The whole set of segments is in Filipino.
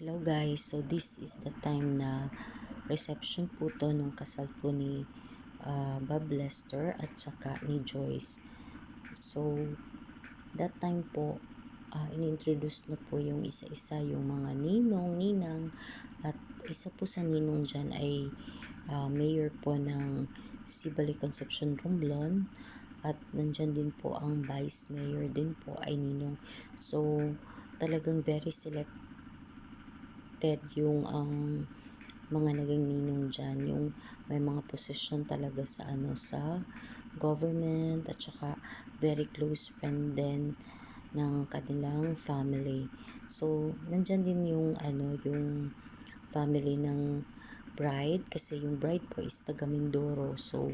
Hello guys, so this is the time na reception po to nung kasal po ni ah, Bob Lester at saka ni Joyce. So, that time po, uh, inintroduce na po yung isa-isa yung mga ninong, ninang at isa po sa ninong dyan ay ah, mayor po ng Sibali Concepcion Romblon at nandyan din po ang vice mayor din po ay ninong. So, talagang very select reflected yung ang mga naging ninong dyan, yung may mga posisyon talaga sa ano sa government at saka very close friend din ng kanilang family. So, nandyan din yung ano, yung family ng bride kasi yung bride po is taga Mindoro. So,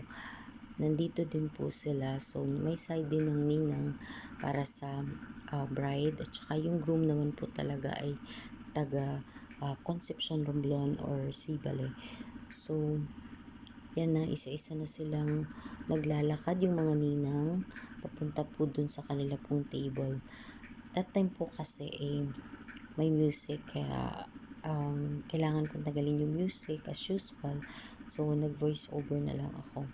nandito din po sila. So, may side din ng ninang para sa uh, bride at saka yung groom naman po talaga ay taga uh, Concepcion Romblon or Sibale. So, yan na, isa-isa na silang naglalakad yung mga ninang papunta po dun sa kanila pong table. That time po kasi eh, may music kaya um, kailangan kong tagalin yung music as usual. So, nag-voice over na lang ako.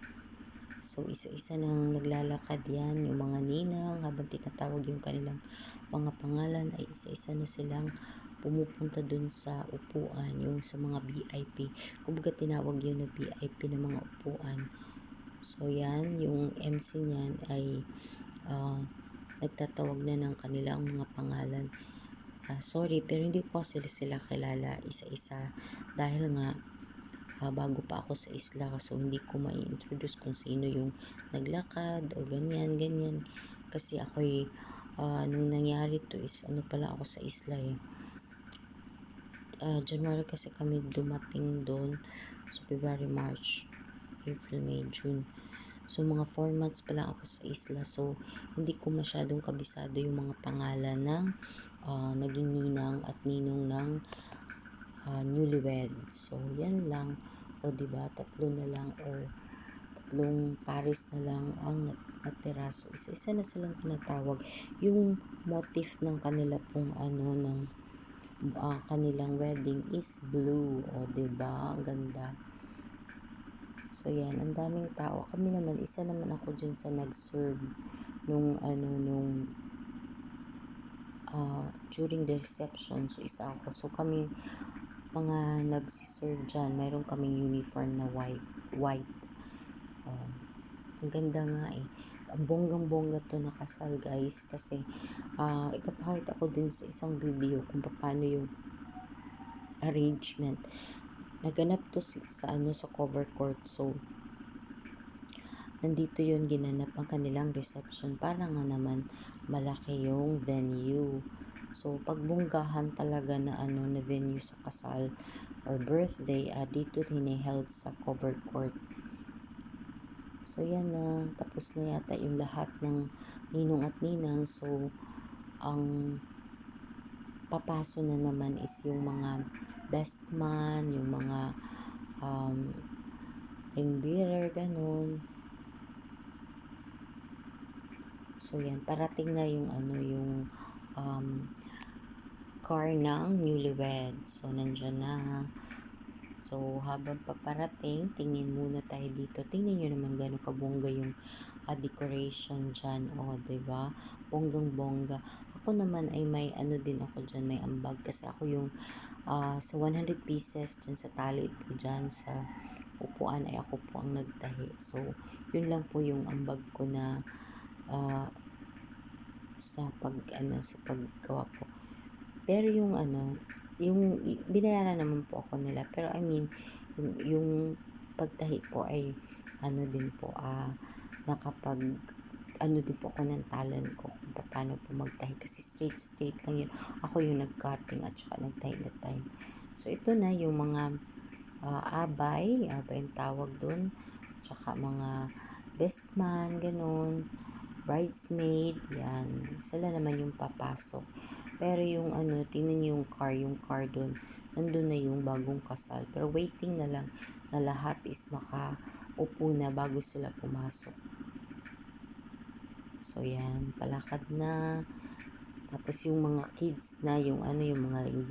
So, isa-isa nang naglalakad yan, yung mga ninang, habang tinatawag yung kanilang mga pangalan, ay isa-isa na silang pumupunta dun sa upuan, yung sa mga VIP. Kumbaga tinawag yun na VIP ng mga upuan. So yan, yung MC niyan ay uh, nagtatawag na ng kanilang mga pangalan. Uh, sorry, pero hindi ko sila sila kilala isa-isa dahil nga uh, bago pa ako sa isla so hindi ko ma-introduce kung sino yung naglakad o ganyan, ganyan. Kasi ako uh, nung nangyari to is ano pala ako sa isla eh uh, January kasi kami dumating doon. So, February, March, April, May, June. So, mga 4 months pa lang ako sa isla. So, hindi ko masyadong kabisado yung mga pangalan ng uh, naging ninang at ninong ng uh, newlywed. So, yan lang. O, ba diba, tatlo na lang or tatlong pares na lang ang natira. So, isa-isa na silang tinatawag. Yung motif ng kanila pong ano, ng uh, kanilang wedding is blue. O, ba diba? Ang ganda. So, yan. Ang daming tao. Kami naman, isa naman ako dyan sa nag-serve nung, ano, nung uh, during the reception. So, isa ako. So, kami mga nagsiserve dyan, mayroon kaming uniform na white. white. Uh, ang ganda nga eh. Ang bonggang-bongga to nakasal guys kasi uh, ipapakita ko din sa isang video kung paano yung arrangement. Naganap to sa ano sa cover court. So, nandito yon ginanap ang kanilang reception para nga naman malaki yung venue. So, pagbunggahan talaga na ano na venue sa kasal or birthday, uh, dito held sa cover court. So, yan na. tapos na yata yung lahat ng ninong at ninang. So, ang papaso na naman is yung mga best man, yung mga um, ring bearer, ganun. So, yan. Parating na yung ano, yung um, car ng newlywed. So, nandyan na. So, habang paparating, tingin muna tayo dito. Tingnan nyo naman gano'ng kabongga yung uh, decoration dyan. O, oh, ba diba? Bonggang-bongga. Ako naman ay may ano din ako dyan, may ambag. Kasi ako yung uh, sa 100 pieces dyan sa tali po dyan sa upuan ay ako po ang nagtahi. So, yun lang po yung ambag ko na uh, sa pag ano sa paggawa po. Pero yung ano, yung binayaran naman po ako nila. Pero I mean, yung, yung pagtahi po ay ano din po, ah, uh, nakapag ano din po ako ng talent ko kung paano po magtahi. Kasi straight straight lang yun. Ako yung nag-cutting at saka nagtahi that time. So ito na yung mga uh, abay. Abay yung tawag dun. Tsaka mga best man ganun. Bridesmaid yan. Sila naman yung papasok. Pero yung ano tingnan yung car yung car dun. Nandun na yung bagong kasal. Pero waiting na lang na lahat is makaupo na bago sila pumasok So, yan. Palakad na. Tapos yung mga kids na, yung ano, yung mga ring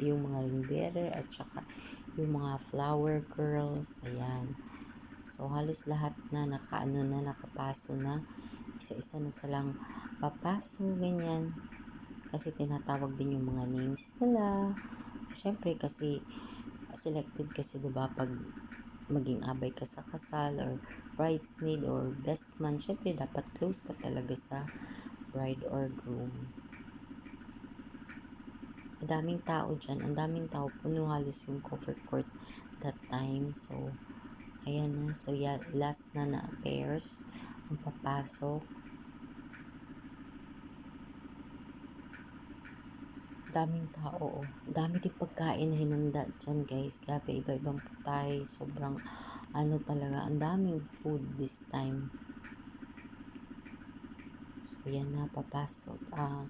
yung mga ring bearer at saka yung mga flower girls, ayan. So halos lahat na nakaano na nakapaso na. Isa-isa na silang papaso, ganyan. Kasi tinatawag din yung mga names nila. Siyempre kasi selected kasi 'di ba pag maging abay ka sa kasal or bridesmaid or best man, syempre dapat close ka talaga sa bride or groom. Ang daming tao dyan, ang daming tao, puno halos yung cover court that time. So, ayan na. So, yeah, last na na pairs ang papasok. daming tao. Oh. Dami din pagkain na hinanda dyan guys. Grabe, iba-ibang putay. Sobrang ano talaga. Ang daming food this time. So, yan na. Papasok. Ah,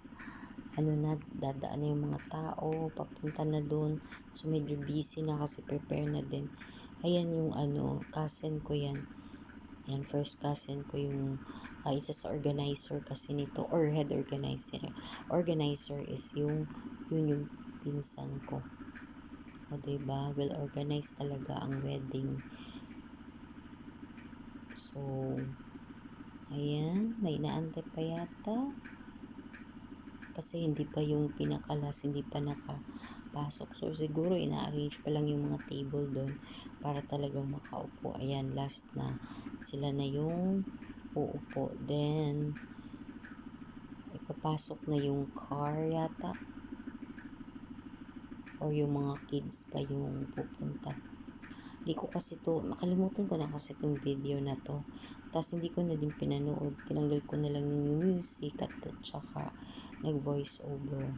ano na, dadaan na yung mga tao. Papunta na dun. So, medyo busy na kasi prepare na din. Ayan yung ano, cousin ko yan. Yan, first cousin ko yung uh, isa sa organizer kasi nito or head organizer. Organizer is yung yun yung pinsan ko. O, diba? Well organized talaga ang wedding. So, ayan, may naante pa yata. Kasi hindi pa yung pinakalas, hindi pa nakapasok. So, siguro ina-arrange pa lang yung mga table doon para talagang makaupo. Ayan, last na. Sila na yung uupo. Then, ipapasok na yung car yata or yung mga kids pa yung pupunta. Hindi ko kasi to, makalimutan ko na kasi itong video na to. Tapos hindi ko na din pinanood. Tinanggal ko na lang yung music at saka nag-voice over.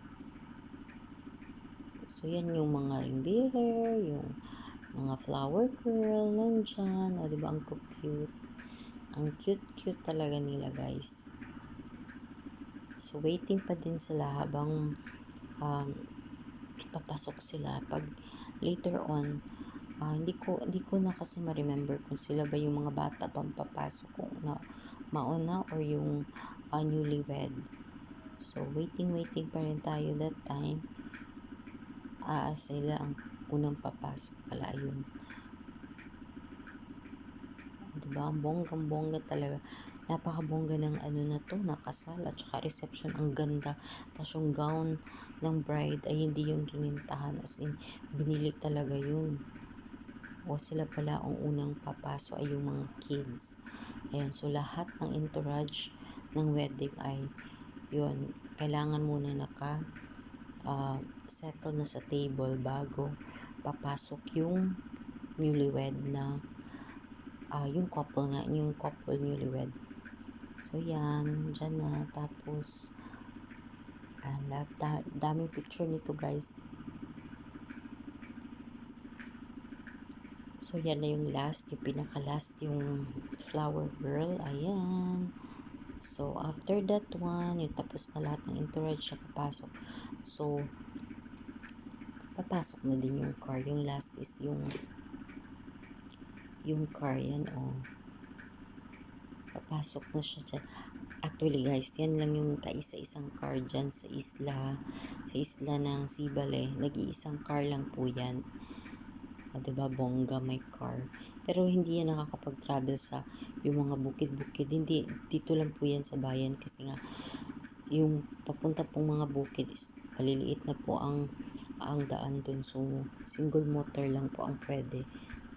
So, yan yung mga ring bearer, yung mga flower girl nandyan. O, diba, ang cute. Ang cute-cute talaga nila, guys. So, waiting pa din sila habang um, papasok sila pag later on uh, hindi ko hindi ko na kasi ma-remember kung sila ba yung mga bata pang papasok kung na mauna or yung uh, newlywed so waiting waiting pa rin tayo that time. Ah uh, sila ang unang papasok pala yun diba? Ang bonggang bongga talaga. Napakabongga ng ano na to, nakasal at saka reception, ang ganda. Tapos yung gown ng bride ay hindi yung rinintahan, as in, binili talaga yun. O sila pala ang unang papaso ay yung mga kids. Ayan, so lahat ng entourage ng wedding ay yun, kailangan muna naka uh, settle na sa table bago papasok yung newlywed na uh, yung couple nga, yung couple newlywed So, yan. Diyan na. Tapos, ah, lahat, da, daming picture nito, guys. So, yan na yung last. Yung pinaka-last, yung flower girl. Ayan. So, after that one, yung tapos na lahat ng entourage siya kapasok. So, papasok na din yung car. Yung last is yung yung car yan, oh papasok na siya dyan. Actually guys, yan lang yung kaisa-isang car dyan sa isla, sa isla ng Sibale. Nag-iisang car lang po yan. O, diba, bongga may car. Pero hindi yan nakakapag-travel sa yung mga bukid-bukid. Hindi, dito lang po yan sa bayan kasi nga yung papunta pong mga bukid is maliliit na po ang ang daan dun. So, single motor lang po ang pwede.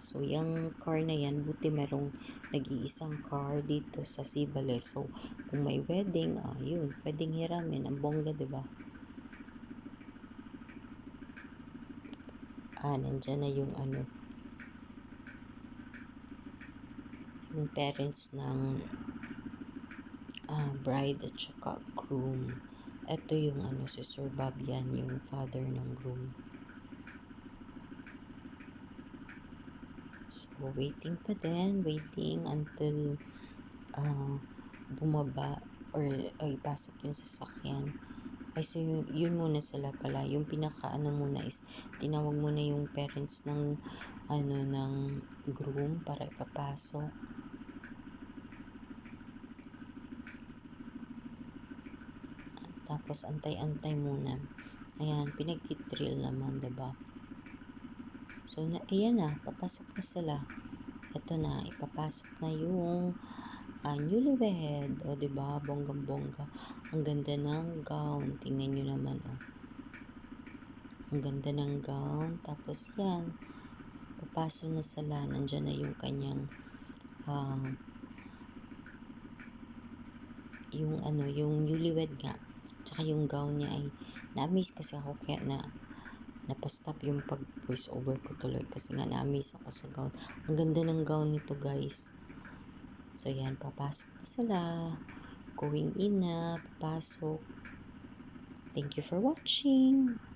So, yung car na yan, buti merong nag-iisang car dito sa Sibale. So, kung may wedding, ah, pwedeng hiramin. Ang bongga, ba? Ah, nandyan na yung ano, yung parents ng uh, bride at saka groom. Ito yung ano, si Sir Babian, yung father ng groom. So, waiting pa din. Waiting until uh, bumaba or ay pasok yung sasakyan. Ay, so yun, yun muna sila pala. Yung pinaka ano muna is tinawag muna yung parents ng ano ng groom para ipapasok. Tapos, antay-antay muna. Ayan, pinagtitrill naman, 'di ba So, na, ayan na, papasok na sila. Ito na, ipapasok na yung uh, newlywed. O, 'di ba Bonggang-bongga. Ang ganda ng gown. Tingnan nyo naman, o. Ang ganda ng gown. Tapos, yan. Papasok na sila. Nandyan na yung kanyang uh, yung ano, yung newlywed nga. Tsaka yung gown niya ay na-miss kasi ako kaya na napastop yung pag voice over ko tuloy kasi nga na-miss ako sa gown. Ang ganda ng gown nito guys. So yan, papasok na sila. Going in na, papasok. Thank you for watching.